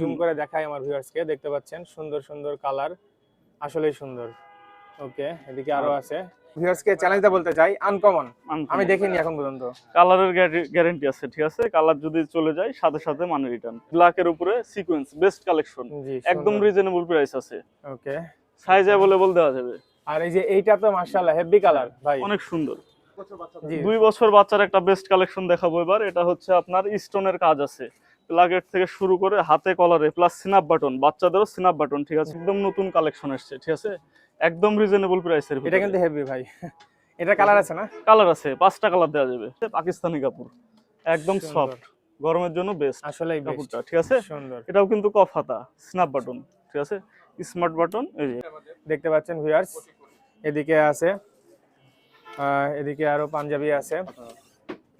Zoom করে দেখাই আমার ভিউয়ার্সকে দেখতে পাচ্ছেন? সুন্দর সুন্দর কালার আসলেই সুন্দর। ওকে এদিকে আরও আছে। ভিউয়ার্সকে চ্যালেঞ্জটা বলতে চাই আনকমন আমি দেখিনি এখন পর্যন্ত। কালারের গ্যারান্টি আছে ঠিক আছে? কালার যদি চলে যায় সাথে সাথে মানে রিটার্ন ব্ল্যাকের উপরে সিকোয়েন্স বেস্ট কালেকশন একদম রিজনেবল প্রাইস আছে। ওকে সাইজ অ্যাভেলেবল দেওয়া যাবে। আর এই যে এইটা তো মাশাআল্লাহ হেভি কালার ভাই। অনেক সুন্দর। দুই বছর বাচ্চার একটা বেস্ট কালেকশন দেখাবো এবার। এটা হচ্ছে আপনার স্টোনের কাজ আছে। প্লাগেট থেকে শুরু করে হাতে কলারে প্লাস সিনাপ বাটন বাচ্চাদেরও সিনাপ বাটন ঠিক আছে? একদম নতুন কালেকশন এসছে ঠিক আছে? একদম রিজনেবল প্রাইসের এটা কিন্তু হেভি ভাই। এটা কালার আছে না? কালার আছে পাঁচটা কালার দেওয়া যাবে। পাকিস্তানি কাপড় একদম সফট গরমের জন্য বেস্ট আসলে বেস্ট কাপড়টা ঠিক আছে? সুন্দর। এটাও কিন্তু কফ হাতা স্ন্যাপ বাটন ঠিক আছে? স্মার্ট বাটন এই যে। দেখতে পাচ্ছেন ভিউয়ার্স এদিকে আছে এদিকে আরও পাঞ্জাবি আছে।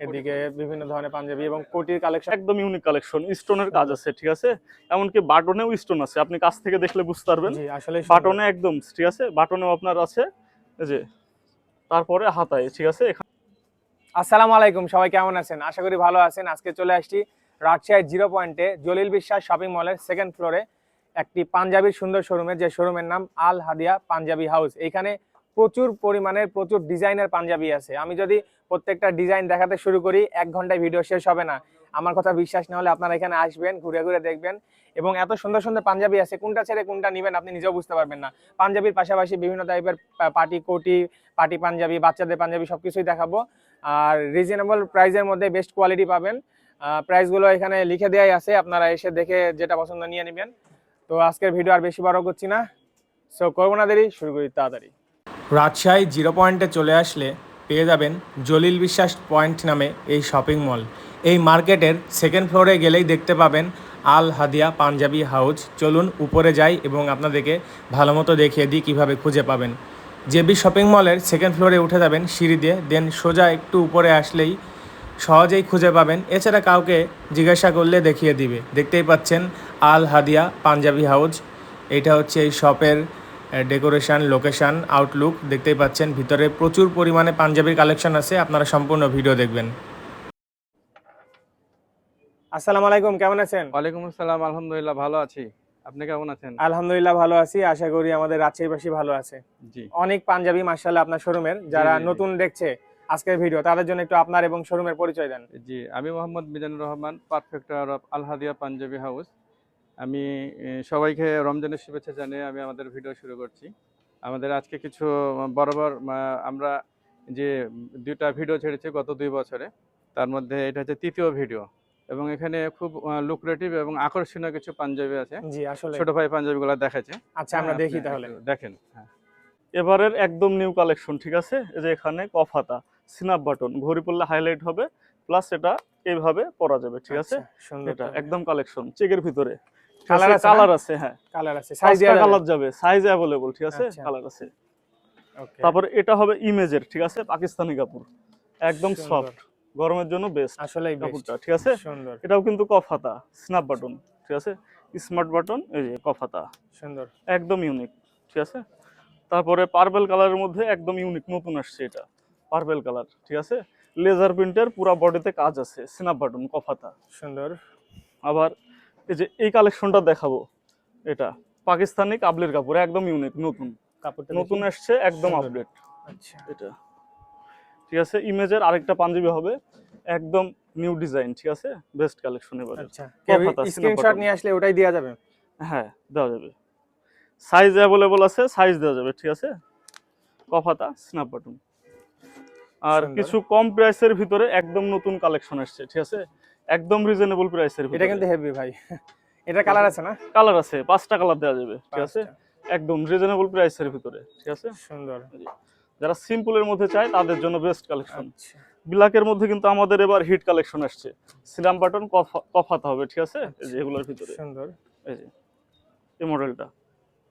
এদিকে বিভিন্ন ধরনের পাঞ্জাবি এবং কোটির কালেকশন একদম ইউনিক কালেকশন স্টোনের কাজ আছে ঠিক আছে? এমনকি বাটনেও স্টোন আছে আপনি কাছ থেকে দেখলে বুঝতে পারবেন। আসলে বাটনে একদম ঠিক আছে? বাটনেও আপনার আছে যে তারপরে হাতায় ঠিক আছে? আসসালামু আলাইকুম সবাই কেমন আছেন? আশা করি ভালো আছেন। আজকে চলে আসছি রাজশাহী জিরো পয়েন্টে জলিল বিশ্বাস শপিং মলের সেকেন্ড ফ্লোরে একটি পাঞ্জাবির সুন্দর শোরুমের যে শোরুমের নাম আল হাদিয়া পাঞ্জাবি হাউস এখানে প্রচুর পরিমাণের প্রচুর ডিজাইনের পাঞ্জাবি আছে। আমি যদি প্রত্যেকটা ডিজাইন দেখাতে শুরু করি, এক ঘন্টায় ভিডিও শেষ হবে না। আমার কথা বিশ্বাস না হলে আপনারা এখানে আসবেন, ঘুরে ঘুরে দেখবেন। এবং এত সুন্দর সুন্দর পাঞ্জাবি আছে, কোনটা ছেড়ে কোনটা নেবেন আপনি নিজেও বুঝতে পারবেন না। পাঞ্জাবির পাশাপাশি বিভিন্ন টাইপের পার্টি কোটি পার্টি পাঞ্জাবি, বাচ্চাদের পাঞ্জাবি সব কিছুই দেখাবো। আর রিজনেবল প্রাইসের মধ্যে বেস্ট কোয়ালিটি পাবেন। প্রাইসগুলো এখানে লিখে দেওয়াই আছে, আপনারা এসে দেখে যেটা পছন্দ নিয়ে নেবেন। তো আজকের ভিডিও আর বেশি বড় করছি না। সো করব না দেরি, শুরু করি তাড়াতাড়ি। রাজশাহী জিরো পয়েন্টে চলে আসলে পেয়ে যাবেন জলিল বিশ্বাস পয়েন্ট নামে এই শপিং মল। এই মার্কেটের সেকেন্ড ফ্লোরে গেলেই দেখতে পাবেন আল হাদিয়া পাঞ্জাবি হাউস। চলুন উপরে যাই এবং আপনাদেরকে ভালো মতো দেখিয়ে দিই কীভাবে খুঁজে পাবেন। জেবি শপিং মলের সেকেন্ড ফ্লোরে উঠে যাবেন সিঁড়ি দিয়ে দেন সোজা একটু উপরে আসলেই সহজেই খুঁজে পাবেন। এছাড়া কাউকে জিজ্ঞাসা করলে দেখিয়ে দিবে। দেখতেই পাচ্ছেন আল হাদিয়া পাঞ্জাবি হাউস। এটা হচ্ছে এই শপের ডেকোরেশন লোকেশন আউটলুক দেখতেই পাচ্ছেন। ভিতরে প্রচুর পরিমাণে পাঞ্জাবির কালেকশন আছে আপনারা সম্পূর্ণ ভিডিও দেখবেন। আসসালামু আলাইকুম কেমন আছেন? ওয়ালাইকুম আসসালাম আলহামদুলিল্লাহ ভালো আছি। আপনি কেমন আছেন? আলহামদুলিল্লাহ ভালো আছি। আশা করি আমাদের রাজশাহীবাসী ভালো আছে। জি। অনেক পাঞ্জাবি মার্শাল্লাহ আপনার শোরুমের যারা। নতুন দেখছে আজকের ভিডিও তাদের জন্য একটু আপনার এবং শোরুমের পরিচয় দেন। জি আমি মোহাম্মদ মিজানুর রহমান পারফেক্টর অফ আলহাদিয়া পাঞ্জাবি হাউস আমি সবাইকে রমজানের শুভেচ্ছা জানিয়ে আমি আমাদের ভিডিও শুরু করছি। আমাদের আজকে কিছু বরাবর আমরা যে দুইটা ভিডিও ছেড়েছি গত দুই বছরে তার মধ্যে এটা হচ্ছে তৃতীয় ভিডিও। এবং এখানে খুব লুক্রেটিভ এবং আকর্ষণীয় কিছু পাঞ্জাবি আছে। জি আসলে। ছোট ভাই পাঞ্জাবিগুলো দেখাচ্ছে। আচ্ছা আমরা হ্যাঁ, দেখি তাহলে। দেখেন। হ্যাঁ। এবারের একদম নিউ কালেকশন ঠিক আছে? এই যে এখানে কফ হাতা সিনাপ বাটন ঘড়ি পড়লে হাইলাইট হবে প্লাস এটা এইভাবে পরা যাবে ঠিক আছে? আচ্ছা, এটা একদম কালেকশন চেকের ভিতরে। আছে কালার আছে হ্যাঁ। কালার আছে সাইজ সাইজ কালার যাবে সাইজ অ্যাভেলেবল ঠিক আছে। কালার আছে। ওকে তারপর এটা হবে ইমেজের ঠিক আছে? পাকিস্তানি কাপড়। একদম সফট। গরমের জন্য বেস্ট আসলেই কাপড়টা ঠিক আছে? সুন্দর। এটাও কিন্তু কফ হাতা স্ন্যাপ বাটন ঠিক আছে? স্মার্ট বাটন এই যে কফ হাতা। সুন্দর। একদম ইউনিক ঠিক আছে? তারপরে পার্পেল কালারের মধ্যে একদম ইউনিক নতুন আসছে এটা। পার্পেল কালার ঠিক আছে? লেজার প্রিন্টের পুরো বডিতে কাজ আছে স্ন্যাপ বাটন কফাতা সুন্দর। আবার এই যে এই কালেকশনটা দেখাবো। এটা পাকিস্তানি কাবলের কাপড় একদম ইউনিক নতুন। কাপড়টা নতুন আসছে একদম আপডেট আচ্ছা। এটা। ঠিক আছে ইমেজের আরেকটা পাঞ্জাবি হবে একদম নিউ ডিজাইন ঠিক আছে? বেস্ট কালেকশন এবারে। আচ্ছা। স্ক্রিনশট নিয়ে আসলে ওটাই দেওয়া যাবে? হ্যাঁ দেওয়া যাবে। সাইজ অ্যাভেলেবল আছে সাইজ দেওয়া যাবে ঠিক আছে? কফাতা স্ন্যাপ বাটন আর কিছু কম প্রাইসের ভিতরে একদম নতুন কালেকশন আসছে ঠিক আছে? একদম রিজনেবল প্রাইসের এটা কিন্তু হেভি ভাই। এটা কালার আছে না? কালার আছে পাঁচটা কালার দেওয়া যাবে ঠিক আছে? একদম রিজনেবল প্রাইসের ভিতরে ঠিক আছে? সুন্দর। যারা সিম্পলের মধ্যে চায় তাদের জন্য বেস্ট কালেকশন ব্ল্যাকের মধ্যে কিন্তু আমাদের এবার হিট কালেকশন আসছে। সিলাম বাটন কফাতা হবে ঠিক আছে? এই যে এগুলোর ভিতরে। সুন্দর। এই যে এই মডেলটা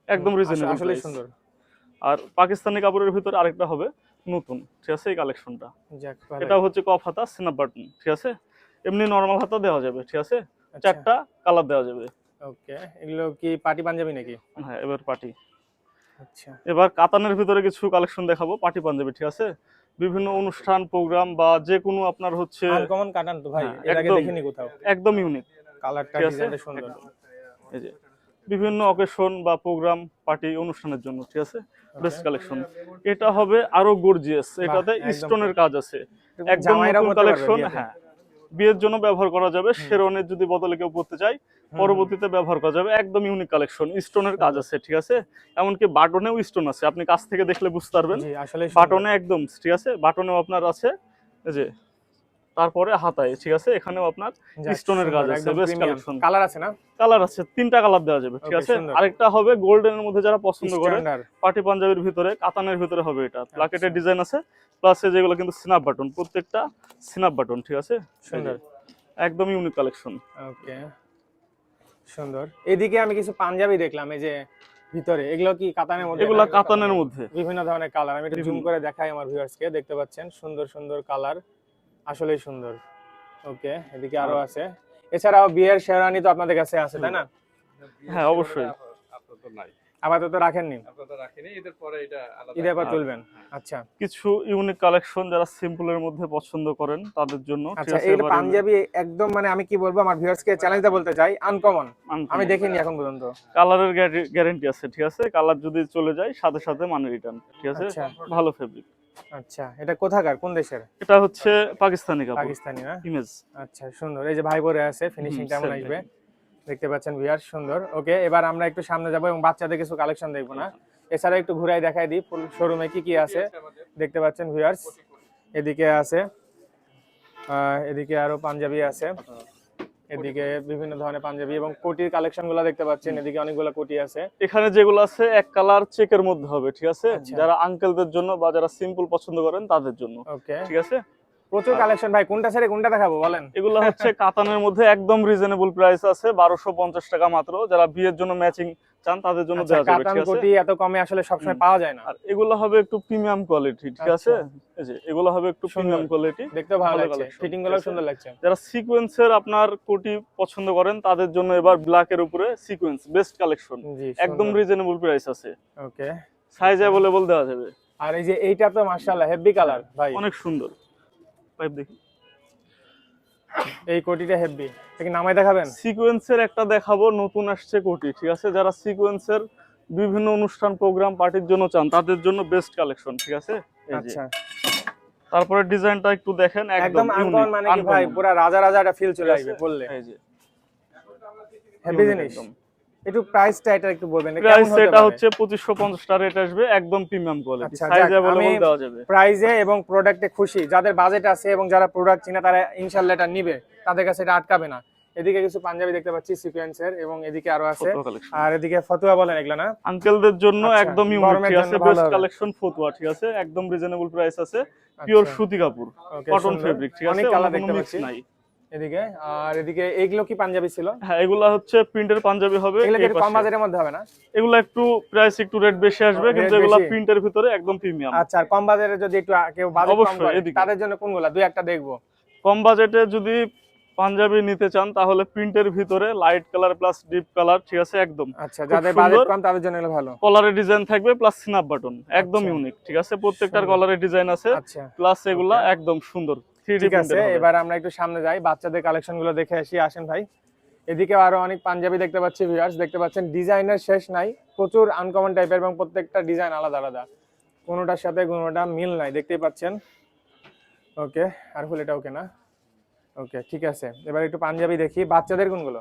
একদম রিজনেবল আসলে সুন্দর। আর পাকিস্তানি কাপড়ের ভিতরে আরেকটা হবে নতুন ঠিক আছে? এই কালেকশনটা এটা হচ্ছে কফ হাতা সিনাপ বাটন ঠিক আছে? এমনি নরমাল হাতা দেওয়া যাবে ঠিক আছে? আচ্ছা, চারটা কালার দেওয়া যাবে। ওকে এগুলো কি পার্টি পাঞ্জাবি নাকি? হ্যাঁ এবার পার্টি। আচ্ছা। এবার কাতানের ভিতরে কিছু কালেকশন দেখাবো পার্টি পাঞ্জাবি ঠিক আছে? বিভিন্ন অনুষ্ঠান প্রোগ্রাম বা যে কোনো আপনার হচ্ছে আনকমন কাটান তো ভাই হ্যাঁ, এর আগে দেখিনি কোথাও। একদম ইউনিক কালারটা ডিজাইনটা সুন্দর। এই যে বিভিন্ন অকেশন বা প্রোগ্রাম পার্টি অনুষ্ঠানের জন্য ঠিক আছে? বেস্ট কালেকশন এটা হবে আরও গর্জিয়াস এটাতে স্টোনের কাজ আছে। একদম কালেকশন হ্যাঁ। বিয়ের জন্য ব্যবহার করা যাবে। শেরনের যদি বদলে কেউ পড়তে চাই পরবর্তীতে ব্যবহার করা যাবে। একদম ইউনিক কালেকশন স্টোনের কাজ আছে ঠিক আছে? এমনকি বাটনেও স্টোন আছে। আপনি কাছ থেকে দেখলে বুঝতে পারবেন। বাটনে একদম ঠিক আছে? বাটনেও আপনার আছে। এই যে তারপরে হাতায় ঠিক আছে? এখানেও আপনার স্টোনের কাজ আছে বেস্ট কালেকশন কালার আছে না? কালার আছে তিনটা কালার দেওয়া যাবে ঠিক আছে। আরেকটা হবে গোল্ডেনের মধ্যে যারা পছন্দ করে পার্টি পাঞ্জাবির ভিতরে কাতানের ভিতরে হবে এটা। আচ্ছা। প্লাকেটের ডিজাইন আছে প্লাস যেগুলো কিন্তু স্ন্যাপ বাটন প্রত্যেকটা স্ন্যাপ বাটন ঠিক আছে? সুন্দর। একদম ইউনিক কালেকশন ওকে সুন্দর। এদিকে আমি কিছু পাঞ্জাবি দেখলাম এই যে ভিতরে। এগুলো কি কাতানের মধ্যে? এগুলো কাতানের মধ্যে। বিভিন্ন ধরনের কালার আমি একটু জুম করে দেখাই আমার ভিউয়ার্সকে দেখতে পাচ্ছেন? সুন্দর সুন্দর কালার আসলেই সুন্দর। ওকে এদিকে আরও আছে। এছাড়াও বিয়ের শেরানি তো আপনাদের কাছে আছে তাই না? হ্যাঁ, অবশ্যই। আপাতত নাই। আপাতত রাখেননি? আপাতত রাখিনি ঈদের পরে এটা আলাদা ঈদের পর হ্যাঁ। তুলবেন? আচ্ছা। কিছু ইউনিক কালেকশন যারা সিম্পলের মধ্যে পছন্দ করেন তাদের জন্য আচ্ছা এই পাঞ্জাবি একদম মানে আমি কি বলব আমার ভিউয়ার্সকে চ্যালেঞ্জটা বলতে চাই আনকমন। আমি দেখিনি এখন পর্যন্ত। কালারের গ্যারান্টি আছে ঠিক আছে? কালার যদি চলে যায় সাথে সাথে মানে রিটার্ন ঠিক আছে? আচ্ছা। ভালো ফেব্রিক আচ্ছা এটা কোথাকার? কোন দেশের? এটা হচ্ছে পাকিস্তানি কাপড়। পাকিস্তানি না? ইমেজ আচ্ছা সুন্দর। এই যে ভাই পরে আছে ফিনিশিং কেমন আসবে। দেখতে পাচ্ছেন সুন্দর। ওকে এবার আমরা একটু সামনে যাব এবং বাচ্চাদের কিছু কালেকশন দেখব না। এছাড়া একটু ঘুরাই দেখাই দিই ফুল শোরুমে কি কি আছে। দেখতে পাচ্ছেন ভিউয়ার্স এদিকে আছে এদিকে আরও পাঞ্জাবি আছে। এদিকে বিভিন্ন ধরনের পাঞ্জাবি এবং কোটির কালেকশনগুলো দেখতে পাচ্ছেন। এদিকে অনেকগুলো কোটি আছে। এখানে যেগুলো আছে এক কালার চেকের মধ্যে হবে ঠিক আছে? আচ্ছা। যারা আঙ্কেলদের জন্য বা যারা সিম্পল পছন্দ করেন তাদের জন্য। ওকে ঠিক আছে? প্রচুর কালেকশন ভাই কোনটা ছেড়ে কোনটা দেখাবো বলেন। এগুলো হচ্ছে কাতানের মধ্যে একদম রিজনেবল প্রাইস আছে বারোশো পঞ্চাশ টাকা মাত্র। যারা বিয়ের জন্য ম্যাচিং চান তাদের জন্য আচ্ছা, দেওয়া যাবে কাতান ঠিক আছে? কোটি এত কমে আসলে সবসময়। পাওয়া যায় না। আর এগুলো হবে একটু প্রিমিয়াম কোয়ালিটি ঠিক আছে? এই যে এগুলো হবে একটু প্রিমিয়াম কোয়ালিটি দেখতে ভালো লাগছে। ফিটিংগুলো সুন্দর লাগছে। যারা সিকোয়েন্সের আপনার কোটি পছন্দ করেন তাদের জন্য এবার ব্ল্যাক এর উপরে সিকোয়েন্স বেস্ট কালেকশন একদম রিজনেবল প্রাইস আছে। ওকে সাইজ অ্যাভেলেবল দেওয়া যাবে। আর এই যে এইটা তো মাশাআল্লাহ হেভি কালার ভাই। অনেক সুন্দর। পাইপ দেখি। এই কোটিটা হেভি কি নামাই দেখাবেন? সিকোয়েন্সের একটা দেখাবো নতুন আসছে কোটি ঠিক আছে? যারা সিকোয়েন্সের বিভিন্ন অনুষ্ঠান প্রোগ্রাম পার্টির জন্য চান তাদের জন্য বেস্ট কালেকশন ঠিক আছে? আচ্ছা। তারপরে ডিজাইনটা একটু দেখেন একদম আনকমন মানে কি ভাই পুরো রাজা রাজা একটা ফিল চলে আসবে বললে। এই যে। হেভি জিনিস। একদম। একটু প্রাইসটা এটা একটু বলবেন প্রাইস এটা হচ্ছে পঁচিশশো পঞ্চাশ টাকা রেট আসবে একদম প্রিমিয়াম কোয়ালিটি সাইজ আমি- দেওয়া যাবে। প্রাইজে এবং প্রোডাক্টে খুশি। যাদের বাজেট আছে এবং যারা প্রোডাক্ট চিনে তারা ইনশাআল্লাহ এটা নিবে। তাদের কাছে এটা আটকাবে না। এদিকে কিছু পাঞ্জাবি দেখতে পাচ্ছি সিকোয়েন্সের এবং এদিকে আরও আছে। আর এদিকে ফতুয়া বলেন এগুলা না? আঙ্কেলদের জন্য আচ্ছা, একদম ইউনিক আছে বেস্ট কালেকশন ফতুয়া ঠিক আছে? একদম রিজনেবল প্রাইস আছে। পিওর আচ্ছা, সুতি কাপড় কটন ফেব্রিক ঠিক আছে? অনেক কালার দেখতে পাচ্ছি। এদিকে আর এদিকে এইগুলো কি পাঞ্জাবি ছিল? হ্যাঁ এগুলা হচ্ছে প্রিন্টের পাঞ্জাবি হবে এগুলো একটু কম পাশে। বাজেটের মধ্যে হবে না? এগুলা একটু প্রাইস একটু রেট বেশি আসবে কিন্তু এগুলা? প্রিন্টের ভিতরে একদম প্রিমিয়াম আচ্ছা আর কম বাজারে যদি একটু কেউ বাজেট কম করে তাদের জন্য কোনগুলা? দুই একটা দেখব। কম বাজেটে যদি পাঞ্জাবি নিতে চান তাহলে প্রিন্টের ভিতরে light colour plus deep colour ঠিক আছে একদম। আচ্ছা যাদের। বাজেট কম তাদের জন্য এগুলো ভালো। কলারের ডিজাইন থাকবে প্লাস স্ন্যাপ বাটন একদম আচ্ছা। ইউনিক ঠিক আছে? প্রত্যেকটার। কলারের ডিজাইন আছে আচ্ছা। প্লাস এগুলা একদম সুন্দর। 3D ঠিক আছে এবার আমরা একটু সামনে যাই। বাচ্চাদের কালেকশনগুলো দেখে আসি আসেন ভাই। এদিকে আরও অনেক পাঞ্জাবি দেখতে পাচ্ছি ভিউয়ার্স দেখতে পাচ্ছেন ডিজাইনের শেষ নাই। প্রচুর আনকমন টাইপের এবং প্রত্যেকটা ডিজাইন আলাদা আলাদা। কোনোটার সাথে কোনোটা মিল নাই দেখতেই পাচ্ছেন। ওকে আর ফুল এটা ওকে না ওকে ঠিক আছে। এবার একটু পাঞ্জাবি দেখি। বাচ্চাদের কোনগুলো?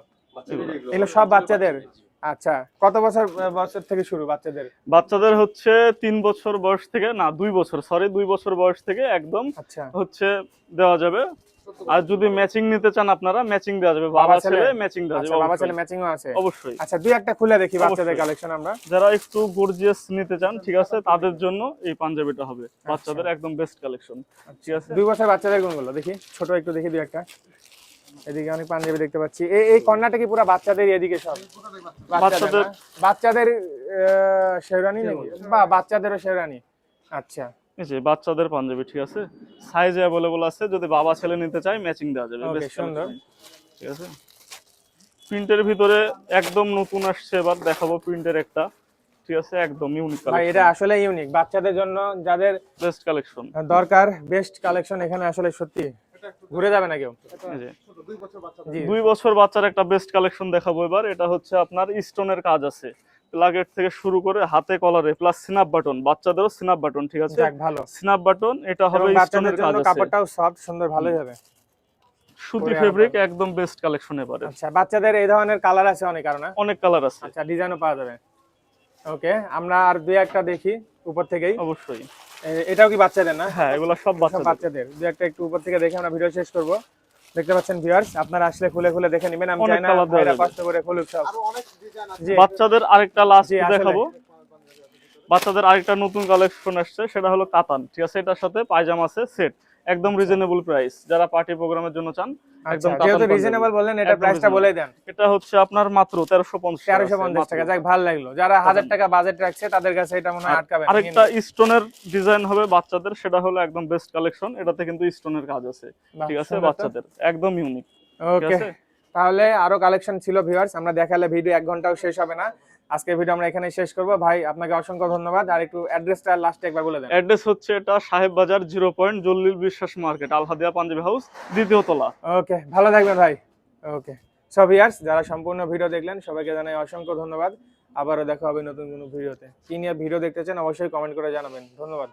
এগুলো সব বাচ্চাদের। আচ্ছা কত বছর বছর থেকে শুরু বাচ্চাদের? বাচ্চাদের হচ্ছে তিন বছর বয়স থেকে না দুই বছর সরি দুই বছর বয়স থেকে একদম আচ্ছা। হচ্ছে দেওয়া যাবে। আর যদি ম্যাচিং নিতে চান আপনারা ম্যাচিং দেওয়া যাবে। বাবা ছেলে? ম্যাচিং দেওয়া আচ্ছা যাবে বাবা। ছেলে ম্যাচিংও আছে? অবশ্যই। আচ্ছা দুই একটা খুলে দেখি বাচ্চাদের কালেকশন আমরা। যারা একটু গর্জিয়াস নিতে চান ঠিক আছে তাদের জন্য এই পাঞ্জাবিটা হবে। বাচ্চাদের একদম বেস্ট কালেকশন ঠিক আছে? দুই বছর বাচ্চাদের কোনগুলো? দেখি ছোট একটু দেখি দুই একটা। এদিকে অনেক পাঞ্জাবি দেখতে পাচ্ছি। এই এই কর্নারটা কি পুরো বাচ্চাদের এদিকে সব? বাচ্চাদের। বাচ্চাদের- না? বাচ্চাদের আহ, শেরওয়ানি নাকি? বা বাচ্চাদেরও শেরওয়ানি আচ্ছা। যে বাচ্চাদের পাঞ্জাবি ঠিক আছে? সাইজ অ্যাভেলেবল আছে যদি বাবা ছেলে নিতে চায় ম্যাচিং দেওয়া যাবে। বেস্ট সুন্দর। ঠিক আছে? প্রিন্টের ভিতরে একদম নতুন আসছে এবার দেখাবো প্রিন্টের একটা। ঠিক আছে? একদম ইউনিক ভাই এটা আসলে ইউনিক বাচ্চাদের জন্য যাদের বেস্ট কালেকশন দরকার বেস্ট কালেকশন এখানে আসলে সত্যি ঘুরে যাবে না কেউ। দুই বছর বাচ্চার একটা বেস্ট কালেকশন দেখাবো এবার এটা হচ্ছে আপনার স্টোনের কাজ আছে। প্লাগেট থেকে শুরু করে হাতে কলারে প্লাস সিনাপ বাটন বাচ্চাদেরও সিনাপ বাটন ঠিক আছে? ভালো। সিনাপ বাটন এটা হবে স্টোনের কাজ আছে। কাপড়টাও সফট সুন্দর ভালোই হবে। সুতি ফেব্রিক একদম বেস্ট কালেকশন এবারে। আচ্ছা বাচ্চাদের এই ধরনের কালার আছে অনেক কারণ অনেক কালার আছে। আচ্ছা ডিজাইনও পাওয়া যাবে। ওকে আমরা আর দুই একটা দেখি উপর থেকেই। অবশ্যই। এটাও কি বাচ্চাদের না? হ্যাঁ এগুলো সব বাচ্চাদের। দু একটা একটু উপর থেকে দেখে আমরা ভিডিও শেষ করব। দেখতে পাচ্ছেন ভিউয়ার্স আপনারা আসলে খুলে খুলে দেখে নেবেন। আমি জানি চাই না ভাইরা। কষ্ট করে খুলুক সব। বাচ্চাদের আরেকটা লাস্ট দেখাবো। বাচ্চাদের আরেকটা নতুন কালেকশন আসছে সেটা হলো কাতান। ঠিক আছে এটার সাথে পায়জামা আছে সেট একদম রিজনেবল প্রাইস যারা পার্টি প্রোগ্রামের জন্য চান আচ্ছা একদম যেহেতু রিজনেবল বললেন এটা প্রাইসটা। বলে দেন। এটা হচ্ছে আপনার মাত্র তেরোশো পঞ্চাশ তেরোশো পঞ্চাশ টাকা যাক ভালো লাগল। যারা হাজার টাকা বাজেট রাখছে তাদের কাছে এটা মনে হয় আটকাবে। আরেকটা স্টোনের ডিজাইন হবে বাচ্চাদের সেটা হলো একদম বেস্ট কালেকশন এটাতে কিন্তু স্টোনের কাজ আছে। ঠিক আছে বাচ্চাদের। একদম ইউনিক ওকে তাহলে আরও কালেকশন ছিল ভিউয়ার্স আমরা দেখালে ভিডিও এক ঘন্টাও শেষ হবে না। আজকের ভিডিও আমরা এখানে শেষ করব। ভাই আপনাকে অসংখ্য ধন্যবাদ। আর একটু অ্যাড্রেসটা লাস্টে একবার বলে দেন। অ্যাড্রেস হচ্ছে এটা সাহেব বাজার জিরো পয়েন্ট জল্লিল বিশ্বাস মার্কেট আলহাদিয়া পাঞ্জাবি হাউস দ্বিতীয় তলা। ওকে ভালো থাকবেন ভাই। ওকে সব ভিউয়ার্স যারা সম্পূর্ণ ভিডিও দেখলেন সবাইকে জানাই অসংখ্য ধন্যবাদ। আবারও দেখা হবে নতুন কোনো ভিডিওতে কি নিয়ে ভিডিও দেখতে চান অবশ্যই কমেন্ট করে জানাবেন। ধন্যবাদ।